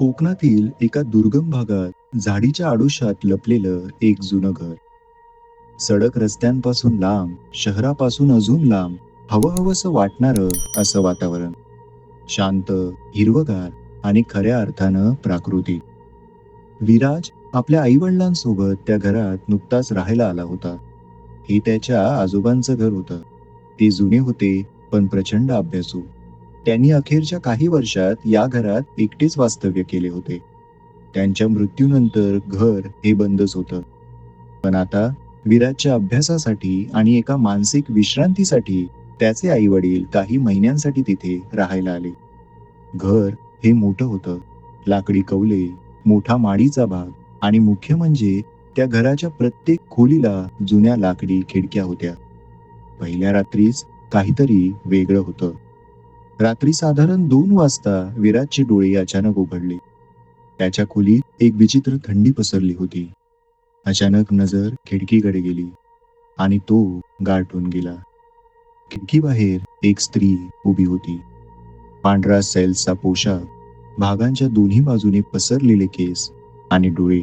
कोकणातील एका दुर्गम भागात झाडीच्या आडोशात लपलेलं एक जुनं घर. सडक रस्त्यांपासून लांब शहरापासून अजून लांब हवं हवंसं वाटणारं असं वातावरण. शांत हिरवगार आणि खऱ्या अर्थानं प्राकृतिक. विराज आपल्या आईवडिलांसोबत त्या घरात नुकताच राहायला आला होता. हे त्याच्या आजोबांचं घर होतं. ते जुने होते पण प्रचंड अभ्यासू. त्यांनी अखेरच्या काही वर्षात या घरात एकटेच वास्तव्य केले होते. त्यांच्या मृत्यूनंतर घर हे बंदच होतं. पण आता विराजच्या अभ्यासासाठी आणि एका मानसिक विश्रांतीसाठी त्याचे आई वडील काही महिन्यांसाठी तिथे राहायला आले. घर हे मोठं होतं. लाकडी कौले मोठा माडीचा भाग आणि मुख्य म्हणजे त्या घराच्या प्रत्येक खोलीला जुन्या लाकडी खिडक्या होत्या. पहिल्या रात्रीच काहीतरी वेगळं होतं. रात्री साधारण दोन वाजता विराजची डोळे अचानक उघडले. त्याच्या खोलीत एक विचित्र थंडी पसरली होती. अचानक नजर खिडकीकडे गेली आणि तो गारठून गेला. खिडकीबाहेर एक स्त्री उभी होती. पांढरा सेल्सचा पोशाख भागांच्या दोन्ही बाजूने पसरलेले केस आणि डोळे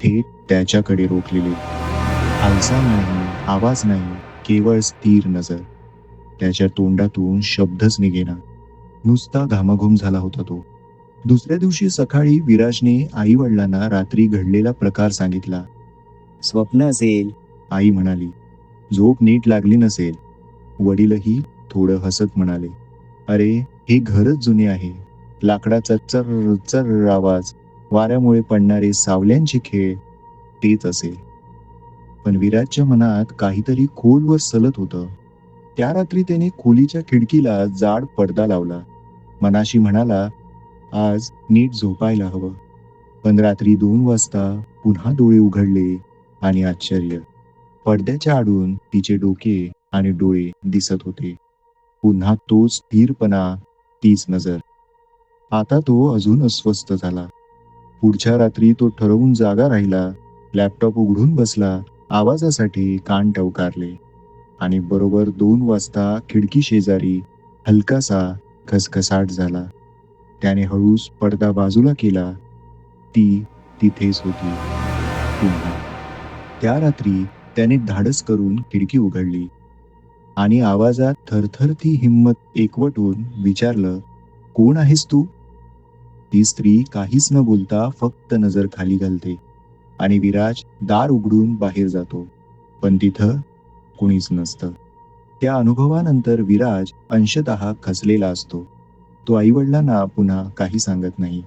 थेट त्याच्याकडे रोखलेले. हालचाल नाही आवाज नाही केवळ स्थिर नजर. त्याच्या तोंडातून शब्दच निघेना. नुसता घामाघूम झाला होता तो. दुसऱ्या दिवशी सकाळी विराजने आई वडिलांना रात्री घडलेला प्रकार सांगितला. स्वप्न असेल. आई म्हणाली झोप नीट लागली नसेल. वडीलही थोडं हसत म्हणाले अरे हे घरच जुने आहे. लाकडाचा चर चर आवाज वाऱ्यामुळे पडणारे सावल्यांचे खेळ तेच असेल. पण विराजच्या मनात काहीतरी खोलवर सलत होतं. त्या रात्री त्याने खोलीच्या खिडकीला जाड पडदा लावला. मनाशी म्हणाला आज नीट झोपायला हवं. पण रात्री दोन वाजता पुन्हा डोळे उघडले आणि आश्चर्य. पडद्याच्या आडून तिचे डोके आणि डोळे दिसत होते. पुन्हा तोच स्थिरपणा तीच नजर. आता तो अजून अस्वस्थ झाला. पुढच्या रात्री तो ठरवून जागा राहिला. लॅपटॉप उघडून बसला. आवाजासाठी कान टवकारले. आणि बरोबर दोन वाजता खिडकी शेजारी हलकासा खसखसाट झाला. त्याने हळूच पडदा बाजूला केला. ती तिथेच होती. पुन्हा. त्या रात्री त्याने धाडस करून खिडकी उघडली. आणि आवाजात थरथर ती हिंमत एकवटून विचारलं कोण आहेस तू? ती स्त्री काहीच न बोलता फक्त नजर खाली घालते आणि विराज दार उघडून बाहेर जातो. पण तिथं कुणीच नसतं. त्या अनुभवानंतर विराज अंशतः खचलेला असतो. तो आईवडिलांना पुन्हा काही सांगत नाही.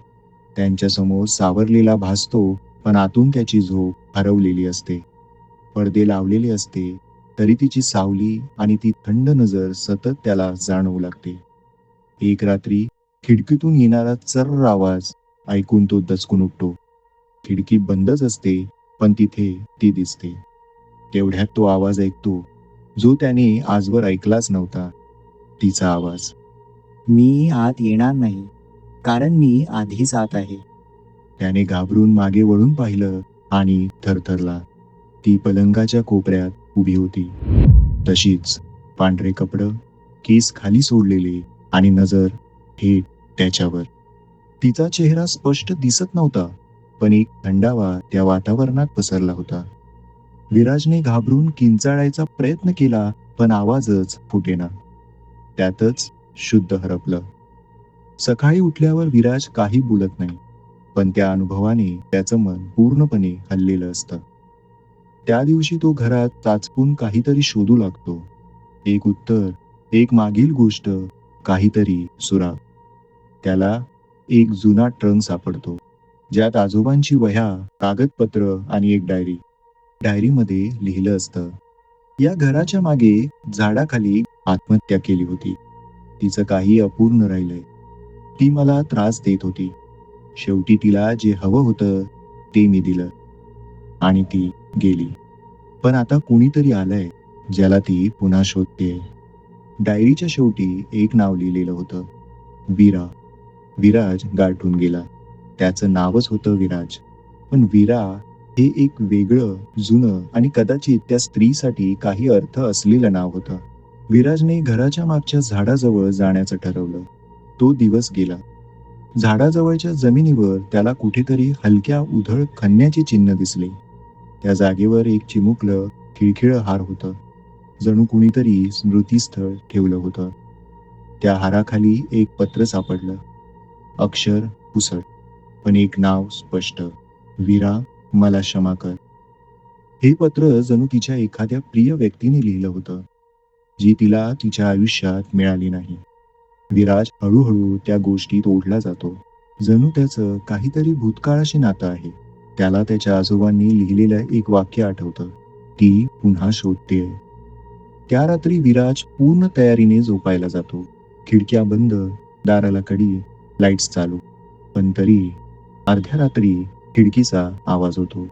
त्यांच्यासमोर सावरलेला भासतो पण आतून त्याची झोप हरवलेली असते. पडदे लावलेले असते तरी तिची सावली आणि ती थंड नजर सतत त्याला जाणवू लागते. एक रात्री खिडकीतून येणारा चर्र आवाज ऐकून तो दचकून उठतो. खिडकी बंदच असते पण तिथे ती दिसते. तेवढ्यात तो आवाज ऐकतो जो त्याने आजवर ऐकलाच नव्हता. तिचा आवाज मी आत येणार नाही कारण मी आधीच आत आहे. त्याने घाबरून मागे वळून पाहिलं आणि थरथरला. ती पलंगाच्या कोपऱ्यात उभी होती. तशीच पांढरे कपड केस खाली सोडलेले आणि नजर थेट त्याच्यावर. तिचा चेहरा स्पष्ट दिसत नव्हता पण एक थंडावा त्या वातावरणात पसरला होता. विराजने घाबरून किंचाळायचा प्रयत्न केला पण आवाजच फुटेना. त्यातच शुद्ध हरपलं. सकाळी उठल्यावर विराज काही बोलत नाही पण त्या अनुभवाने त्याचं मन पूर्णपणे हल्लेलं असतं. त्या दिवशी तो घरात चाचपून काहीतरी शोधू लागतो. एक उत्तर एक मागील गोष्ट काहीतरी सुराग त्याला एक जुना ट्रंक सापडतो ज्यात आजोबांची वह्या कागदपत्र आणि एक डायरी. डायरीमध्ये लिहिलं असतं. या घराच्या मागे झाडाखाली आत्महत्या केली होती. तिचं काही अपूर्ण राहिलंय. ती मला त्रास देत होती. शेवटी तिला जे हवं होतं ते मी दिलं. आणि ती गेली. पण आता कुणीतरी आलंय ज्याला ती पुन्हा शोधते. डायरीच्या शेवटी एक नाव लिहिलेलं होतं. वीरा. विराज गाठून गेला. त्याचं नावच होतं विराज. पण वीरा हे एक वेगळं जुनं आणि कदाचित त्या स्त्रीसाठी काही अर्थ असलेलं नाव होतं. विराजने घराच्या मागच्या झाडाजवळ जाण्याचं ठरवलं. तो दिवस गेला. झाडाजवळच्या जमिनीवर त्याला कुठेतरी हलक्या उधळ खणण्याचे चिन्ह दिसले. त्या जागेवर एक चिमुकलं खिळखिळ हार होतं. जणू कुणीतरी स्मृतीस्थळ ठेवलं होतं. त्या हाराखाली एक पत्र सापडलं. अक्षर पुसट पण एक नाव स्पष्ट. विरा मला क्षमा कर. हे पत्र जणू तिच्या एखाद्या प्रिय व्यक्तीने लिहिलं होतं. जी तिला तिच्या आयुष्यात मिळाली नाही. विराज हळूहळू त्या गोष्टीत ओढला जातो. जणू त्याचं काहीतरी भूतकाळाशी नातं आहे. त्याला त्याच्या आजोबांनी लिहिलेलं एक वाक्य आठवतं. ती पुन्हा शोधतेय त्या रात्री विराज पूर्ण तयारीने झोपायला जातो. खिडक्या बंद दाराला कडी लाईट्स चालू. पण तरी अर्ध्या रात्री खिडकीचा आवाज होतो.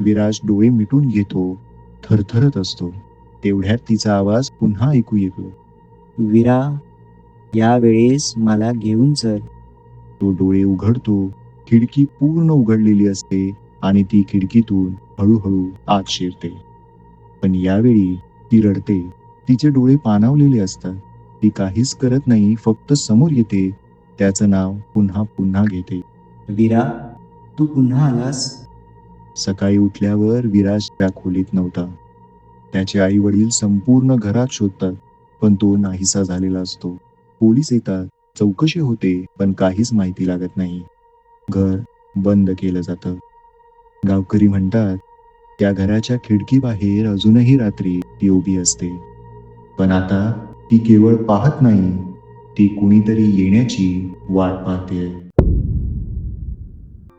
विराज डोळे मिटून घेतो. थरथरत असतो. तेवढ्यात तिचा आवाज पुन्हा ऐकू येतो. विरा यावेळेस मला घेऊन चल. तो डोळे उघडतो. खिडकी पूर्ण उघडलेली असते आणि ती खिडकीतून हळूहळू आत शिरते. पण यावेळी ती रडते. तिचे डोळे पाणावलेले असतात. ती काहीच करत नाही फक्त समोर येते. त्याचं नाव पुन्हा पुन्हा घेते. विरा तू पुन्हा आलास? सकाळी उठल्यावर विराज त्या खोलीत नव्हता. त्याचे आई वडील संपूर्ण घरात शोधतात पण तो नाहीसा झालेला असतो. पोलीस येतात चौकशी होते पण काहीच माहिती लागत नाही. घर बंद केलं जातं. गावकरी म्हणतात त्या घराच्या खिडकीबाहेर अजूनही रात्री ती उभी असते. पण आता ती केवळ पाहत नाही. ती कुणीतरी येण्याची वाट पाहते